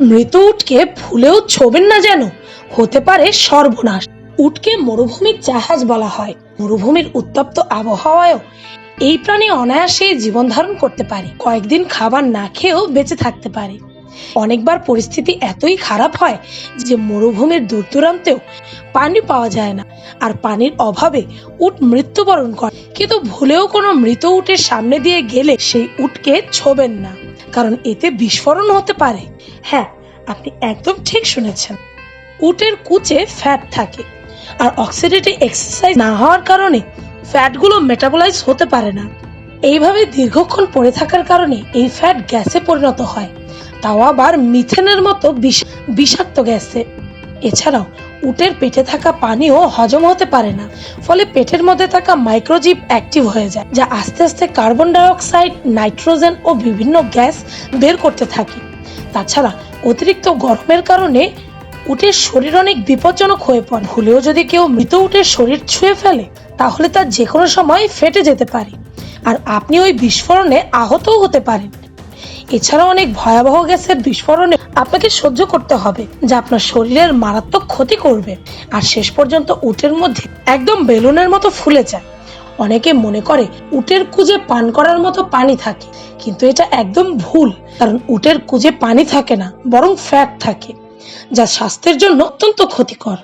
মৃত উটকে ভুলেও ছোবেন না যেন। হতে পারে সর্বনাশ। উটকে মরুভূমির জাহাজ বলা হয়। মরুভূমির উত্তপ্ত আবহাওয়ায়ও এই প্রাণী অনায়াসে জীবন ধারণ করতে পারে। কয়েকদিন খাবার না খেয়েও বেঁচে থাকতে পারে। অনেকবার পরিস্থিতি এতই খারাপ হয় যে মরুভূমির দূর দূরান্তেও পানি পাওয়া যায় না। আর পানির অভাবে উট মৃত্যুবরণ করে। কিন্তু ভুলেও কোনো মৃত উটের সামনে দিয়ে গেলে সেই উটকে ছোবেন না। কারণ এতে বিস্ফোরণ হতে পারে। হ্যাঁ আপনি একদম ঠিক শুনেছেন। উটের কুচে ফ্যাট থাকে আর অক্সিডেটিভ এক্সারসাইজ না হওয়ার কারণে ফ্যাটগুলো মেটাবলাইজ হতে পারে না। এইভাবে দীর্ঘক্ষণ পড়ে থাকার কারণে এই ফ্যাট গ্যাসে পরিণত হয়। তাও আবার মিথেনের মতো বিষাক্ত গ্যাসে এছাড়াও উটের পেটে থাকা পানিও হজম হতে পারে না, ফলে পেটের মধ্যে থাকা মাইক্রোজিভ অ্যাক্টিভ হয়ে যায়, যা আস্তে আস্তে কার্বন ডাইঅক্সাইড নাইট্রোজেন ও বিভিন্ন গ্যাস বের করতে থাকে। তাছাড়া অতিরিক্ত গরমের কারণে উটের শরীর অনেক বিপজ্জনক হয়ে পড়ে। ভুলেও যদি কেউ মৃত উটের শরীর ছুঁয়ে ফেলে, তাহলে তার যে কোনো সময় ফেটে যেতে পারে। আর আপনি ওই বিস্ফোরণে আহতও হতে পারেন। এছাড়াও অনেক ভয়াবহ গ্যাসের বিস্ফোরণে আপনাকে সহ্য করতে হবে, যা আপনার শরীরের মারাত্মক ক্ষতি করবে। আর শেষ পর্যন্ত উটের মধ্যে একদম বেলুনের মতো ফুলে যায়। অনেকে মনে করে উটের কুজে পান করার মতো পানি থাকে, কিন্তু এটা একদম ভুল, কারণ উটের কুজে পানি থাকে না, বরং ফ্যাট থাকে, যা স্বাস্থ্যের জন্য অত্যন্ত ক্ষতিকর।